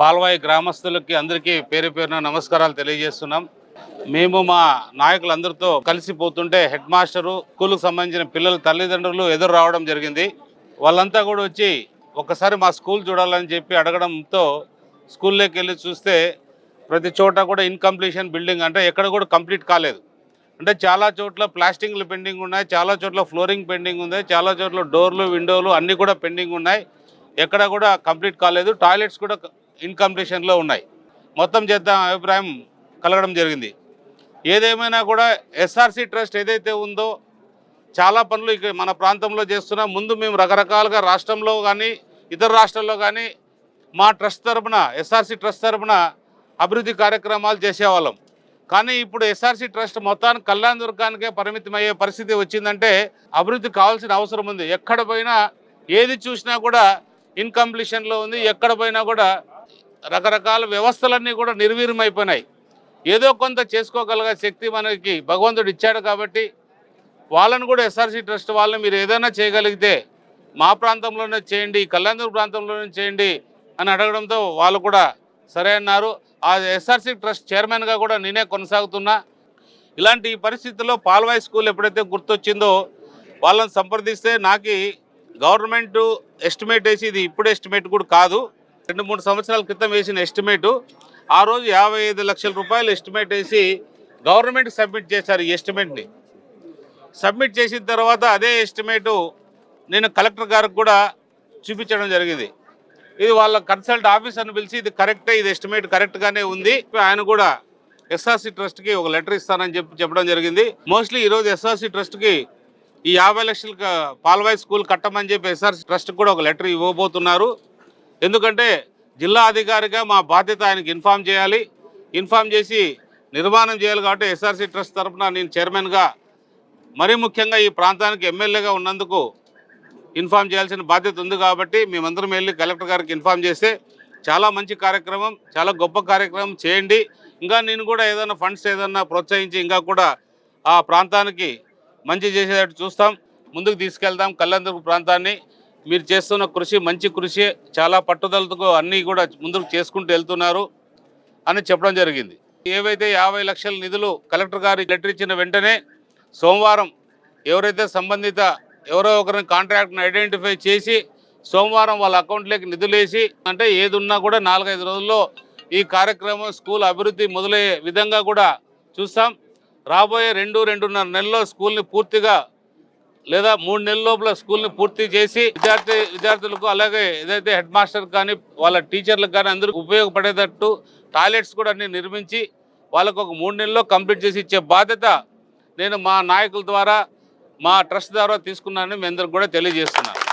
పాల్వాయి గ్రామస్తులకి అందరికీ పేరు పేరున నమస్కారాలు తెలియజేస్తున్నాం. మేము మా నాయకులందరితో కలిసిపోతుంటే హెడ్ మాస్టరు స్కూల్కి సంబంధించిన పిల్లల తల్లిదండ్రులు ఎదురు రావడం జరిగింది. వాళ్ళంతా కూడా వచ్చి ఒకసారి మా స్కూల్ చూడాలని చెప్పి అడగడంతో స్కూల్లోకి వెళ్ళి చూస్తే ప్రతి చోట కూడా ఇన్కంప్లీషన్ బిల్డింగ్ అంటే ఎక్కడ కూడా కంప్లీట్ కాలేదు. అంటే చాలా చోట్ల ప్లాస్టింగ్లు పెండింగ్ ఉన్నాయి చాలా చోట్ల ఫ్లోరింగ్ పెండింగ్ ఉంది చాలా చోట్ల డోర్లు విండోలు అన్నీ కూడా పెండింగ్ ఉన్నాయి. ఎక్కడ కూడా కంప్లీట్ కాలేదు. టాయిలెట్స్ కూడా ఇన్కంప్లీషన్లో ఉన్నాయి. మొత్తం చేద్దాం అభిప్రాయం కలగడం జరిగింది. ఏదేమైనా కూడా ఎస్ఆర్సీ ట్రస్ట్ ఏదైతే ఉందో చాలా పనులు ఇక్కడ మన ప్రాంతంలో చేస్తున్నాం ముందు మేము రకరకాలుగా రాష్ట్రంలో కానీ ఇతర రాష్ట్రాల్లో కానీ మా ట్రస్ట్ తరపున ఎస్ఆర్సీ ట్రస్ట్ తరపున అభివృద్ధి కార్యక్రమాలు చేసేవాళ్ళం. కానీ ఇప్పుడు ఎస్ఆర్సీ ట్రస్ట్ మొత్తానికి కళ్యాణ దుర్గానికే పరిమితమయ్యే పరిస్థితి వచ్చిందంటే అభివృద్ధి కావాల్సిన అవసరం ఉంది. ఎక్కడ పోయినా ఏది చూసినా కూడా ఇన్కంప్లీషన్లో ఉంది. ఎక్కడ పోయినా కూడా రకరకాల వ్యవస్థలన్నీ కూడా నిర్వీర్యమైపోయినాయి. ఏదో కొంత చేసుకోగలిగే శక్తి మనకి భగవంతుడు ఇచ్చాడు కాబట్టి వాళ్ళని కూడా ఎస్ఆర్సీ ట్రస్ట్ వాళ్ళని మీరు ఏదైనా చేయగలిగితే మా ప్రాంతంలోనే చేయండి కళ్యాణదుర్గ ప్రాంతంలోనే చేయండి అని అడగడంతో వాళ్ళు కూడా సరే అన్నారు. ఆ ఎస్ఆర్సీ ట్రస్ట్ చైర్మన్గా కూడా నేనే కొనసాగుతున్నా. ఇలాంటి ఈ పరిస్థితుల్లో పాల్వాయి స్కూల్ ఎప్పుడైతే గుర్తొచ్చిందో వాళ్ళని సంప్రదిస్తే నాకు గవర్నమెంట్ ఎస్టిమేట్ వేసి ఇది ఇప్పుడు ఎస్టిమేట్ కూడా కాదు. రెండు మూడు సంవత్సరాల క్రితం వేసిన ఎస్టిమేటు. ఆ రోజు యాభై ఐదు లక్షల రూపాయలు ఎస్టిమేట్ వేసి గవర్నమెంట్ సబ్మిట్ చేశారు ఈ ఎస్టిమేట్ని. సబ్మిట్ చేసిన తర్వాత అదే ఎస్టిమేటు నేను కలెక్టర్ గారికి కూడా చూపించడం జరిగింది. ఇది వాళ్ళ కన్సల్ట్ ఆఫీసర్ని పిలిచి ఇది కరెక్టే ఇది ఎస్టిమేట్ కరెక్ట్గానే ఉంది. ఆయన కూడా ఎస్ఆర్సీ ట్రస్ట్కి ఒక లెటర్ ఇస్తానని చెప్పి చెప్పడం జరిగింది. మోస్ట్లీ ఈరోజు ఎస్ఆర్సీ ట్రస్ట్కి ఈ యాభై లక్షల పాల్వాయి స్కూల్ కట్టమని చెప్పి ఎస్ఆర్సీ ట్రస్ట్కి కూడా ఒక లెటర్ ఇవ్వబోతున్నారు. ఎందుకంటే జిల్లా అధికారిగా మా బాధ్యత ఆయనకి ఇన్ఫామ్ చేయాలి. ఇన్ఫామ్ చేసి నిర్మాణం చేయాలి కాబట్టి ఎస్ఆర్సీ ట్రస్ట్ తరఫున నేను చైర్మన్గా మరీ ముఖ్యంగా ఈ ప్రాంతానికి ఎమ్మెల్యేగా ఉన్నందుకు ఇన్ఫామ్ చేయాల్సిన బాధ్యత ఉంది కాబట్టి మేమందరం వెళ్ళి కలెక్టర్ గారికి ఇన్ఫామ్ చేస్తే చాలా మంచి కార్యక్రమం చాలా గొప్ప కార్యక్రమం చేయండి. ఇంకా నేను కూడా ఏదైనా ఫండ్స్ ఏదైనా ప్రోత్సహించి ఇంకా కూడా ఆ ప్రాంతానికి మంచి చేసేటట్టు చూస్తాం. ముందుకు తీసుకెళ్దాం కళ్యాణదుర్గ ప్రాంతాన్ని. మీరు చేస్తున్న కృషి మంచి కృషి చాలా పట్టుదలతో అన్నీ కూడా ముందుకు చేసుకుంటూ వెళ్తున్నారు అని చెప్పడం జరిగింది. ఏవైతే యాభై లక్షల నిధులు కలెక్టర్ గారు లెటర్ ఇచ్చిన వెంటనే సోమవారం ఎవరైతే సంబంధిత ఎవరో ఒకరిని కాంట్రాక్ట్ని ఐడెంటిఫై చేసి సోమవారం వాళ్ళ అకౌంట్లోకి నిధులు వేసి అంటే ఏది ఉన్నా కూడా నాలుగైదు రోజుల్లో ఈ కార్యక్రమం స్కూల్ అభివృద్ధి మొదలయ్యే విధంగా కూడా చూస్తాం. రాబోయే రెండు రెండున్నర నెలల్లో స్కూల్ని పూర్తిగా లేదా మూడు నెలల లోపల స్కూల్ని పూర్తి చేసి విద్యార్థి విద్యార్థులకు అలాగే ఏదైతే హెడ్ మాస్టర్ కానీ వాళ్ళ టీచర్లకు కానీ అందరికీ ఉపయోగపడేటట్టు టాయిలెట్స్ కూడా అన్ని నిర్మించి వాళ్ళకు ఒక మూడు నెలల్లో కంప్లీట్ చేసి ఇచ్చే బాధ్యత నేను మా నాయకుల ద్వారా మా ట్రస్ట్ ద్వారా తీసుకున్నానని మీ అందరికి కూడా తెలియజేస్తున్నాను.